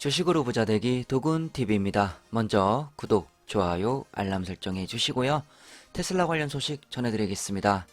주식으로 부자 되기 도군TV입니다. 먼저 구독, 좋아요, 알람 설정해 주시고요. 테슬라 관련 소식 전해드리겠습니다.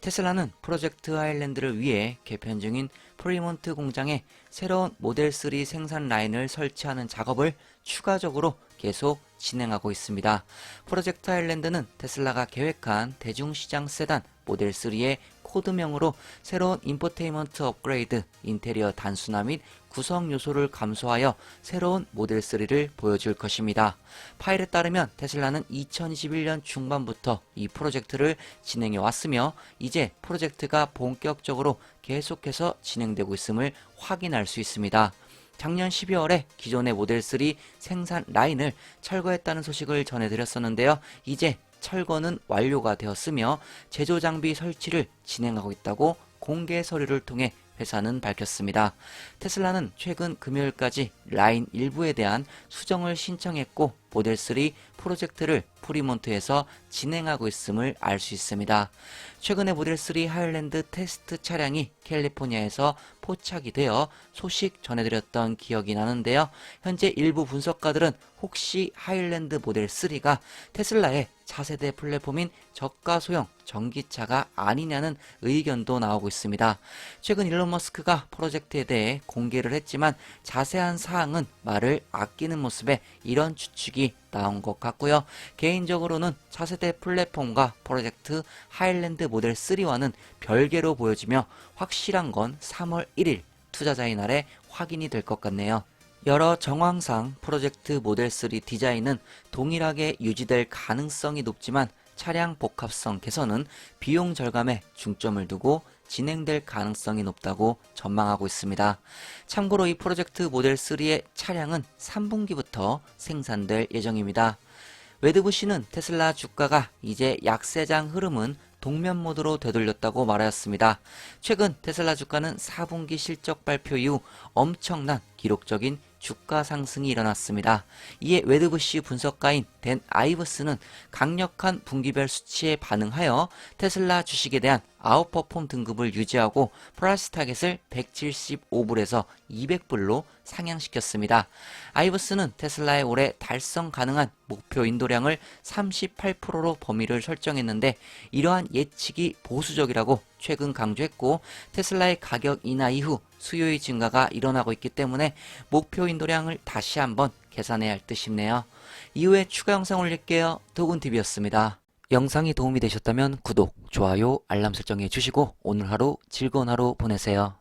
테슬라는 프로젝트 아일랜드를 위해 개편 중인 프리몬트 공장에 새로운 모델 3 생산 라인을 설치하는 작업을 추가적으로 계속 진행하고 있습니다. 프로젝트 아일랜드는 테슬라가 계획한 대중시장 세단 모델 3의 코드명으로 새로운 인포테인먼트 업그레이드, 인테리어 단순화 및 구성 요소를 감소하여 새로운 모델 3를 보여줄 것입니다. 파일에 따르면 테슬라는 2021년 중반부터 이 프로젝트를 진행해 왔으며 이제 프로젝트가 본격적으로 계속해서 진행되고 있음을 확인할 수 있습니다. 작년 12월에 기존의 모델 3 생산 라인을 철거했다는 소식을 전해드렸었는데요. 이제 철거는 완료가 되었으며 제조 장비 설치를 진행하고 있다고 공개 서류를 통해 회사는 밝혔습니다. 테슬라는 최근 금요일까지 라인 일부에 대한 수정을 신청했고 모델 3 프로젝트를 프리몬트에서 진행하고 있음을 알 수 있습니다. 최근에 모델 3 하일랜드 테스트 차량이 캘리포니아에서 포착이 되어 소식 전해드렸던 기억이 나는데요. 현재 일부 분석가들은 혹시 하일랜드 모델 3가 테슬라의 차세대 플랫폼인 저가 소형 전기차가 아니냐는 의견도 나오고 있습니다. 최근 일론 머스크가 프로젝트에 대해 공개를 했지만 자세한 사항은 말을 아끼는 모습에 이런 추측이 나온 것 같고요. 개인적으로는 차세대 플랫폼과 프로젝트 하일랜드 모델 3와는 별개로 보여지며 확실한 건 3월 1일 투자자의 날에 확인이 될 것 같네요. 여러 정황상 프로젝트 모델 3 디자인은 동일하게 유지될 가능성이 높지만 차량 복합성 개선은 비용 절감에 중점을 두고 진행될 가능성이 높다고 전망하고 있습니다. 참고로 이 프로젝트 모델 3의 차량은 3분기부터 생산될 예정입니다. 웨드부시는 테슬라 주가가 이제 약세장 흐름은 동면 모드로 되돌렸다고 말하였습니다. 최근 테슬라 주가는 4분기 실적 발표 이후 엄청난 기록적인 주가 상승이 일어났습니다. 이에 웨드부시 분석가인 댄 아이버스는 강력한 분기별 수치에 반응하여 테슬라 주식에 대한 아웃퍼폼 등급을 유지하고 프라이스 타겟을 175불에서 200불로 상향시켰습니다. 아이버스는 테슬라의 올해 달성 가능한 목표 인도량을 38%로 범위를 설정했는데 이러한 예측이 보수적이라고 최근 강조했고 테슬라의 가격 인하 이후 수요의 증가가 일어나고 있기 때문에 목표 인도량을 다시 한번 계산해야 할 듯 싶네요. 이후에 추가 영상 올릴게요. 도군TV였습니다. 영상이 도움이 되셨다면 구독, 좋아요, 알람 설정해 주시고 오늘 하루 즐거운 하루 보내세요.